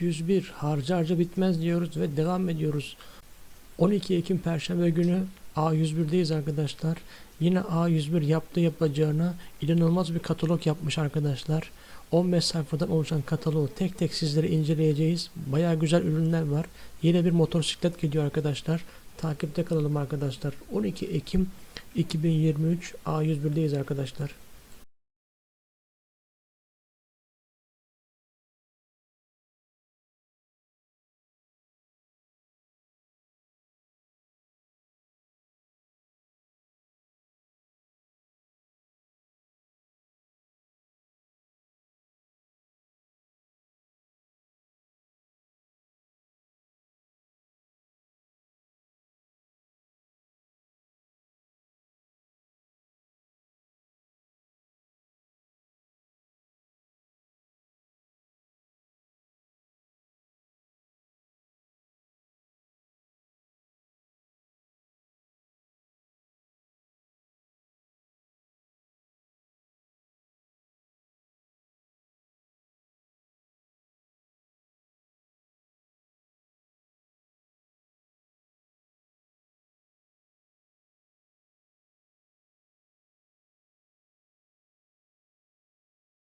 101 harca harca bitmez diyoruz ve devam ediyoruz. 12 Ekim Perşembe günü A101'deyiz arkadaşlar. Yine A101 yaptığı yapacağına inanılmaz bir katalog yapmış arkadaşlar. 15 sayfadan oluşan kataloğu tek tek sizlere inceleyeceğiz. Baya güzel ürünler var. Yine bir motosiklet geliyor arkadaşlar. Takipte kalalım arkadaşlar. 12 Ekim 2023 A101'deyiz arkadaşlar.